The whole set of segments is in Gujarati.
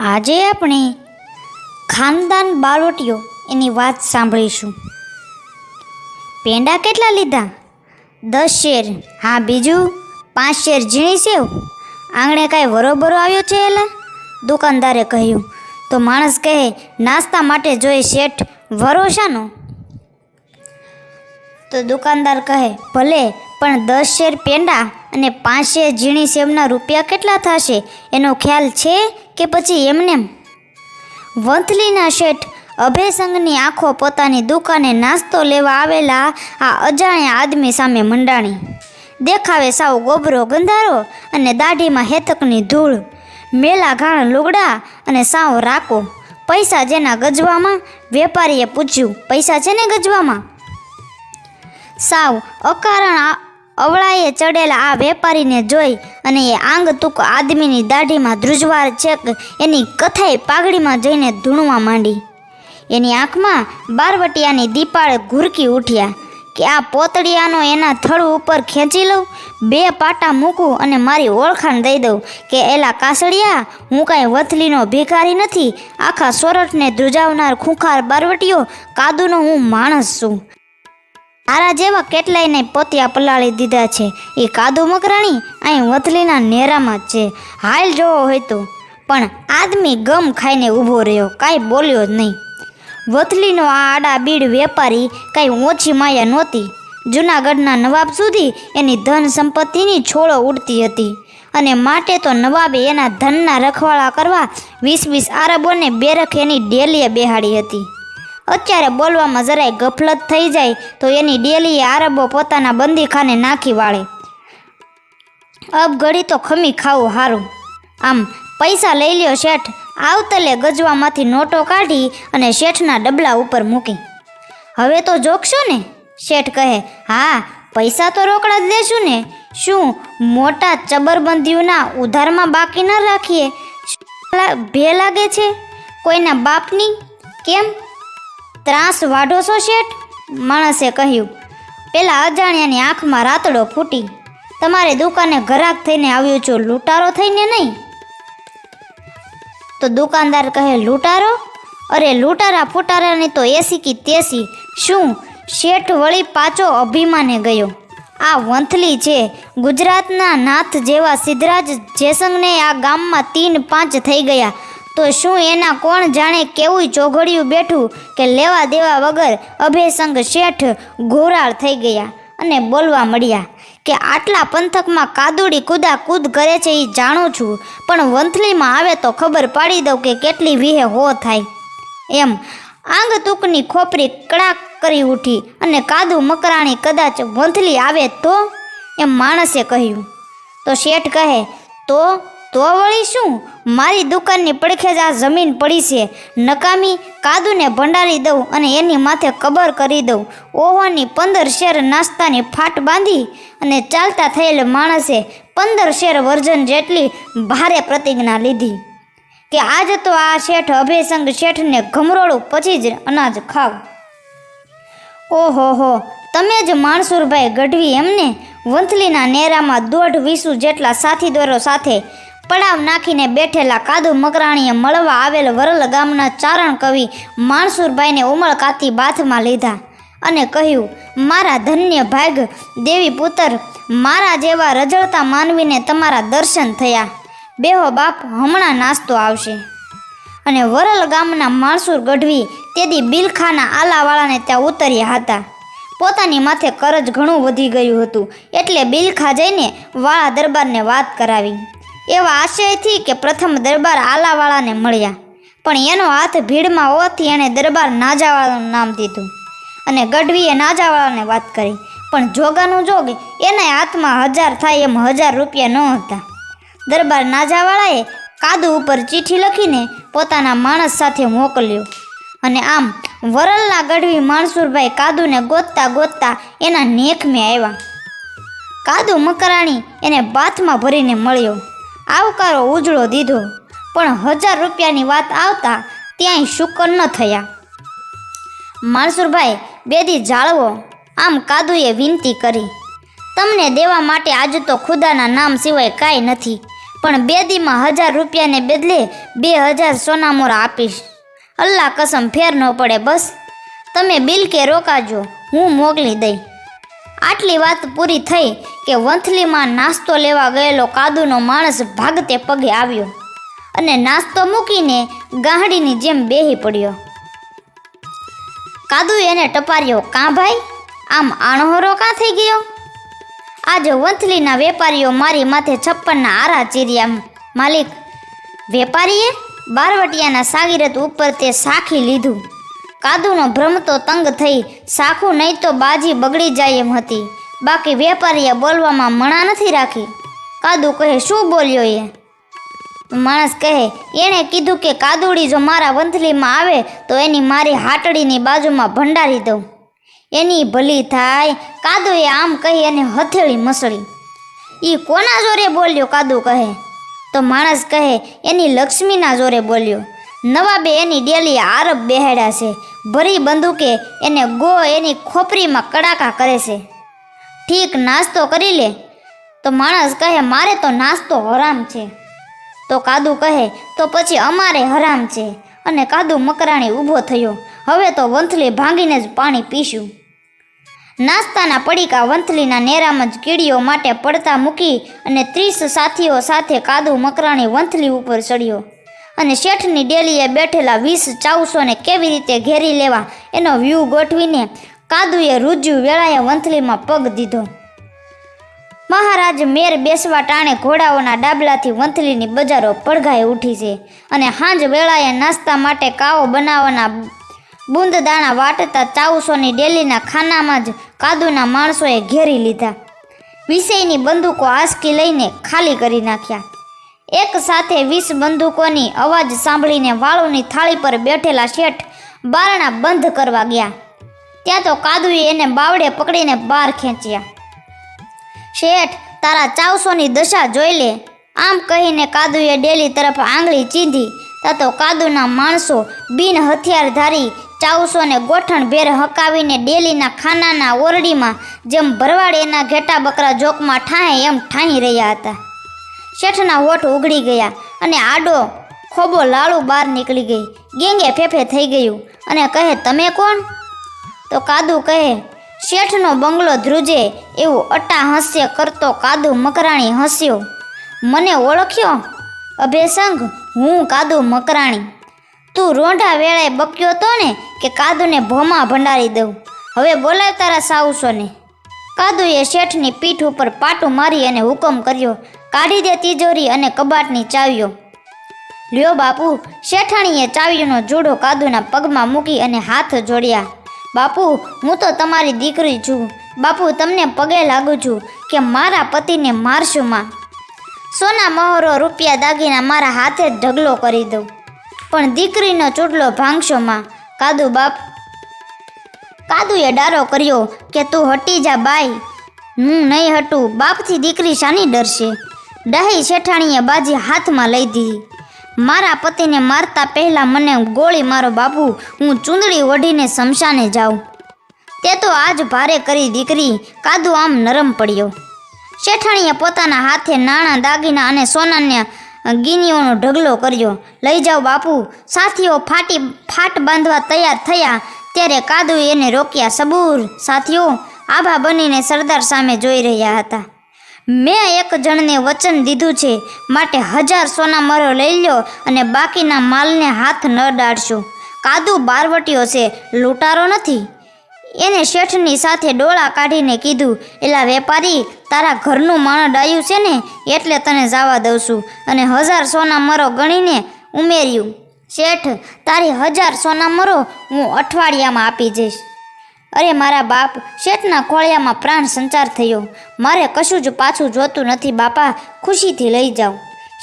આજે આપણે ખાનદાન બાળવટીઓ એની વાત સાંભળીશું. પેંડા કેટલા લીધા? દસ શેર. હા, બીજું? પાંચ શેર ઝીણી સેવ. આંગણે કાંઈ વરોબરો આવ્યો છે એલા? દુકાનદારે કહ્યું, તો માણસ કહે, નાસ્તા માટે જોઈએ શેઠ વરોશાનો તો દુકાનદાર કહે, ભલે પણ દસ શેર પેંડા અને પાંચ શેર ઝીણી સેવના રૂપિયા કેટલા થશે? એનો ખ્યાલ છે કે પછી એમનેમ વંથલીના શેઠ અભયસંઘની આંખો પોતાની દુકાને નાસ્તો લેવા આવેલા આ અજાણ્યા આદમી સામે મંડાણી. દેખાવે સાવ ગોબરો ગંધારો અને દાઢીમાં હેતકની ધૂળ. મેલા ઘાણ લુગડા અને સાવ રાકો. પૈસા જેના ગજવામાં? વેપારીએ પૂછ્યું, પૈસા છે ને ગજવામાં? સાવ અકારણ અવળાએ ચડેલા આ વેપારીને જોઈ અને એ આંગ તૂક આદમીની દાઢીમાં ધ્રુજવાર છેક એની કથાએ પાઘડીમાં જઈને ધૂણવા માંડી. એની આંખમાં બારવટિયાની દીપાળ ઘૂરકી ઉઠ્યા કે આ પોતળિયાનો એના થડ ઉપર ખેંચી લઉં, બે પાટા મૂકું અને મારી ઓળખાણ દઈ દઉં કે એલા કાસડિયા, હું કાંઈ વથલીનો ભિખારી નથી, આખા સોરઠને ધ્રુજાવનાર ખૂંખાર બારવટીયો કાદુનો હું માણસ છું. તારા જેવા કેટલાયને પોતિયા પલાળી દીધા છે. એ કાદુ મકરાણી અહીં વથલીના નેરામાં જ છે. હાલ જોવો હોય તો. પણ આદમી ગમ ખાઈને ઊભો રહ્યો. કાંઈ બોલ્યો જ નહીં. વથલીનો આ આડા બીડ વેપારી કાંઈ ઓછી માયા નહોતી. જૂનાગઢના નવાબ સુધી એની ધન સંપત્તિની છોડો ઉડતી હતી. અને માટે તો નવાબે એના ધનના રખવાળા કરવા વીસ વીસ આરબોને બેરખ એની ડેલીએ બેહાડી હતી. અત્યારે બોલવામાં જરાય ગફલત થઈ જાય તો એની ડેલીએ આરબો પોતાના બંદીખાને નાખી વાળે. અબ ઘડી તો ખમી ખાવું હારું. આમ પૈસા લઈ લ્યો શેઠ, આવતલે ગજવામાંથી નોટો કાઢી અને શેઠના ડબલા ઉપર મૂકી. હવે તો જોખશો ને? શેઠ કહે, હા, પૈસા તો રોકડા જ દેશું ને. શું મોટા ચબરબંધીઓના ઉધારમાં બાકી ન રાખીએ? ભે લાગે છે? કોઈના બાપની? કેમ? ત્રાસ વાઢો છો શેઠ? માણસે કહ્યું, પેલા અજાણ્યાની આંખમાં રાતડો ફૂટી. તમારે દુકાને ઘરાક થઈને આવ્યો છો, લૂંટારો થઈને નહીં? તો દુકાનદાર કહે, લૂંટારો? અરે લૂંટારા ફૂટારાની તો એસી કી તેસી. શું? શેઠ વળી પાછો અભિમાને ગયો. આ વંથલી છે, ગુજરાતના નાથ જેવા સિદ્ધરાજ જેસંગને આ ગામમાં તીન પાંચ થઈ ગયા. તો શું એના કોણ જાણે કેવું ચોઘડિયું બેઠું કે લેવા દેવા વગર અભયસંગ શેઠ ઘોરાળ થઈ ગયા અને બોલવા મળ્યા કે આટલા પંથકમાં કાદુડી કુદા કૂદ કરે છે એ જાણું છું, પણ વંથલીમાં આવે તો ખબર પાડી દઉં કે કેટલી વિહે હો થાય. એમ આંગ તૂકની ખોપરી કડાક કરી ઉઠી અને કાદુ મકરાણી કદાચ વંથલી આવે તો? એમ માણસે કહ્યું. તો શેઠ કહે, તો તો વળી શું? મારી દુકાનની પડખે જ આ જમીન પડી છે. નકામી કાદુને ભંડારી દઉં અને એની માથે કબર કરી દઉં. ઓહોની પંદર શેર નાસ્તાની ફાટ બાંધી અને ચાલતા થયેલ માણસે પંદર શેર વર્જન જેટલી ભારે પ્રતિજ્ઞા લીધી કે આજ તો આ શેઠ અભયસંગ શેઠને ઘમરોળું પછી જ અનાજ ખાવ. ઓહો તમે જ માણસુરભાઈ ગઢવી એમને વંથલીના નેરામાં દોઢ વીસુ જેટલા સાથીદારો સાથે પડાવ નાખીને બેઠેલા કાદુ મકરાણીએ મળવા આવેલ વરલ ગામના ચારણ કવિ માણસુરભાઈને ઉમળકાતી બાથમાં લીધા અને કહ્યું, મારા ધન્ય ભાગ, દેવી પુત્ર, મારા જેવા રજળતા માનવીને તમારા દર્શન થયા. બેહો બાપ, હમણાં નાસ્તો આવશે. અને વરલ ગામના માણસુર ગઢવી તેદી બિલખાના આલાવાળાને ત્યાં ઉતર્યા હતા. પોતાની માથે કરજ ઘણું વધી ગયું હતું, એટલે બિલખા જઈને વાળા દરબારને વાત કરાવી. એવા આશયથી કે પ્રથમ દરબાર આલાવાળાને મળ્યા. પણ એનો હાથ ભીડમાં હોવાથી એણે દરબાર નાજાવાળાનું નામ દીધું અને ગઢવીએ નાજાવાળાને વાત કરી. પણ જોગાનું જોગ એના હાથમાં હજાર થાય એમ હજાર રૂપિયા ન હતા. દરબાર નાજાવાળાએ કાદુ ઉપર ચીઠી લખીને પોતાના માણસ સાથે મોકલ્યો. અને આમ વરલના ગઢવી માણસુરભાઈ કાદુને ગોતતા ગોતતા એના નેખમે આવ્યા. કાદુ મકરાણી એને બાથમાં ભરીને મળ્યો. આવકારો ઉજળો દીધો. પણ હજાર રૂપિયાની વાત આવતા ત્યાંય શુકર ન થયા. માણસુરભાઈ, બેદી જાળવો. આમ કાદુએ વિનંતી કરી. તમને દેવા માટે આજ તો ખુદાના નામ સિવાય કાંઈ નથી, પણ બેદીમાં હજાર રૂપિયાને બદલે બે હજાર સોનામોરા આપીશ. અલ્લાહ કસમ ફેર ન પડે બસ. તમે બિલ કે રોકાજો, હું મોકલી દઈ. આટલી વાત પૂરી થઈ કે વંથલીમાં નાસ્તો લેવા ગયેલો કાદુનો માણસ ભાગતે પગે આવ્યો અને નાસ્તો મૂકીને ગાહડીની જેમ બેહી પડ્યો. કાદુ એને ટપાર્યો, કાં ભાઈ? આમ આણહોરો કાં થઈ ગયો? આજે વંથલીના વેપારીઓ મારી માથે છપ્પનના આરા ચીર્યા, માલિક, વેપારીએ બારવટિયાના સાગીરત ઉપર તે સાખી લીધું. કાદુનો ભ્રમ તો તંગ થઈ, સાખું નહીં તો બાજી બગડી જાય એમ હતી. બાકી વેપારીએ બોલવામાં મણા નથી રાખી. કાદુ કહે, શું બોલ્યો એ? માણસ કહે, એણે કીધું કે કાદુડી જો મારા વંથલીમાં આવે, તો એની મારી હાટડીની બાજુમાં ભંડારી દઉં. એની ભલી થાય. કાદુએ આમ કહી અને હથેળી મસળી. ઈ કોના જોરે બોલ્યો? કાદુ કહે. તો માણસ કહે, એની લક્ષ્મીના જોરે બોલ્યો. નવાબે એની ડેલી આરબ બેહાડ્યા છે. ભરી બંદૂકે એને ગો એની ખોપરીમાં કડાકા કરે છે. ઠીક નાસ્તો કરી લે. તો માણસ કહે, મારે તો નાસ્તો હરામ છે. તો કાદુ કહે, તો પછી અમારે હરામ છે. અને કાદુ મકરાણી ઊભો થયો. હવે તો વંથલી ભાંગીને જ પાણી પીશું. નાસ્તાના પડીકા વંથલીના નેરામાં જ કીડીઓ માટે પડતા મૂકી અને ત્રીસ સાથીઓ સાથે કાદુ મકરાણી વંથલી ઉપર ચડ્યો. અને શેઠની ડેલીએ બેઠેલા વીસ ચાઉસોને કેવી રીતે ઘેરી લેવા એનો વ્યૂ ગોઠવીને કાદુએ રૂજ્યું વેળાએ વંથલીમાં પગ દીધો. મહારાજ મેર બેસવા ટાણે ઘોડાઓના ડાબલાથી વંથલીની બજારો પડઘાઈ ઉઠી છે અને હાંજ વેળાએ નાસ્તા માટે કાવો બનાવવાના બુંદદાણા વાટતા ચાઉસોની ડેલીના ખાનામાં જ કાદુના માણસોએ ઘેરી લીધા. વિષયની બંદૂકો આસકી લઈને ખાલી કરી નાખ્યા. એક સાથે વીસ બંદૂકોની અવાજ સાંભળીને વાળુની થાળી પર બેઠેલા શેઠ બારણા બંધ કરવા ગયા. ત્યાં તો કાદુએ એને બાવડે પકડીને બહાર ખેંચ્યા. શેઠ, તારા ચાવસોની દશા જોઈ લે. આમ કહીને કાદુએ ડેલી તરફ આંગળી ચીંધી. તા તો કાદુના માણસો બિન હથિયારધારી ચાવસોને ગોઠણ ભેર હકાવીને ડેલીના ખાનાના ઓરડીમાં જેમ ભરવાડ એના ઘેટા બકરા જોકમાં ઠાહે એમ ઠાહી રહ્યા હતા. શેઠના હોઠ ઉઘડી ગયા અને આડો ખોબો લાળુ બહાર નીકળી ગઈ. ગેંગે ફેફે થઈ ગયું અને કહે, તમે કોણ? તો કાદુ કહે, શેઠનો બંગલો ધ્રુજે એવું અટા હાસ્ય કરતો કાદુ મકરાણી હસ્યો. મને ઓળખ્યો? અભેસંગ, હું કાદુ મકરાણી. તું રોંઢા વેળાએ બક્યો તો ને કે કાદુને ભોમાં ભંડારી દઉં. હવે બોલાય તારા સાઉસોને કાદુએ શેઠની પીઠ ઉપર પાટું મારી અને હુકમ કર્યો. કાઢી દે તિજોરી અને કબાટની ચાવીઓ. લ્યો બાપુ, શેઠાણીએ ચાવીઓનો જોડો કાદુના પગમાં મૂકી અને હાથ જોડ્યા. બાપુ, હું તો તમારી દીકરી છું. બાપુ, તમને પગે લાગુ છું કે મારા પતિને મારશું માં. સોના મહોરો રૂપિયા દાગીના મારા હાથે જ ઢગલો કરી દઉં. પણ દીકરીનો ચૂટલો ભાંગશો માં. કાદુ બાપ, કાદુએ ડારો કર્યો કે તું હટી જા બાઈ. હું નહીં હટું. બાપથી દીકરી શાની ડરશે? ડાહી શેઠાણીએ બાજી હાથમાં લઈ દીધી. મારા પતિને મારતા પહેલાં મને ગોળી મારો બાપુ, હું ચૂંદડી ઓઢીને શમશાને જાઉં. તે તો આજ ભારે કરી દીકરી, કાદુ આમ નરમ પડ્યો. શેઠાણીએ પોતાના હાથે નાણાં, દાગીના અને સોનાને ગીનીઓનો ઢગલો કર્યો. લઈ જાઓ બાપુ, સાથીઓ ફાટી, ફાટ બાંધવા તૈયાર થયા, ત્યારે કાદુએ એને રોક્યા સબૂર. સાથીઓ, આભા બનીને સરદાર સામે જોઈ રહ્યા હતા. મેં એક જણને વચન દીધું છે, માટે હજાર સોના મરો લઈ લ્યો અને બાકીના માલને હાથ ન ડાળશો કાદુ બારવટીઓ છે, લૂંટારો નથી. એને શેઠની સાથે ડોળા કાઢીને કીધું, એલા વેપારી, તારા ઘરનું માણ ડાયું છે ને, એટલે તને જવા દઉં અને હજાર સોના મરો ગણીને ઉમેર્યું, શેઠ, તારી હજાર સોના મરો હું અઠવાડિયામાં આપી જઈશ. અરે મારા બાપ શેઠના ખોળિયામાં પ્રાણ સંચાર થયો. મારે કશું જ પાછું જોતું નથી, બાપા. ખુશીથી લઈ જાઓ.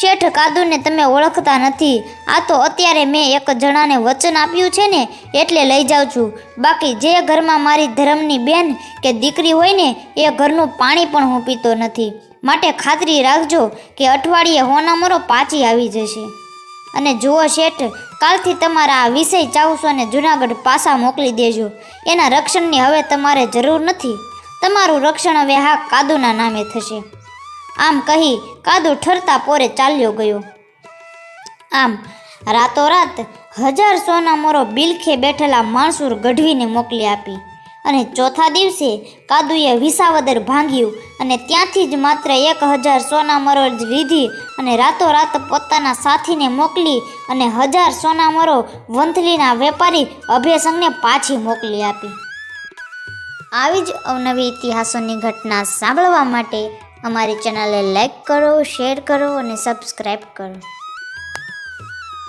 શેઠ કાદુને તમે ઓળખતા નથી. આ તો અત્યારે મેં એક જણાને વચન આપ્યું છે ને, એટલે લઈ જાઉં છું. બાકી જે ઘરમાં મારી ધર્મની બેન કે દીકરી હોય ને, એ ઘરનું પાણી પણ હું પીતો નથી. માટે ખાતરી રાખજો કે અઠવાડિયે હોનામરો પાછી આવી જશે. અને જુઓ શેઠ, કાલથી તમારા આ વિષય ચાવસોને જુનાગઢ પાસા મોકલી દેજો. એના રક્ષણની હવે તમારે જરૂર નથી. તમારું રક્ષણ હવે હા કાદુના નામે થશે. આમ કહી કાદુ ઠરતા પોરે ચાલ્યો ગયો. આમ રાતોરાત હજાર સોના મોરો બિલખે બેઠેલા માણસુર ગઢવીને મોકલી આપી. અને ચોથા દિવસે કાદુએ વિસાવદર ભાંગ્યું અને ત્યાંથી જ માત્ર એક હજાર સોના મરો જ લીધી અને રાતોરાત પોતાના સાથીને મોકલી અને હજાર સોનામરો વંથલીના વેપારી અભયસંગને પાછી મોકલી આપી. આવી જ અવનવી ઇતિહાસોની ઘટના સાંભળવા માટે અમારી ચેનલને લાઈક કરો, શેર કરો અને સબસ્ક્રાઈબ કરો.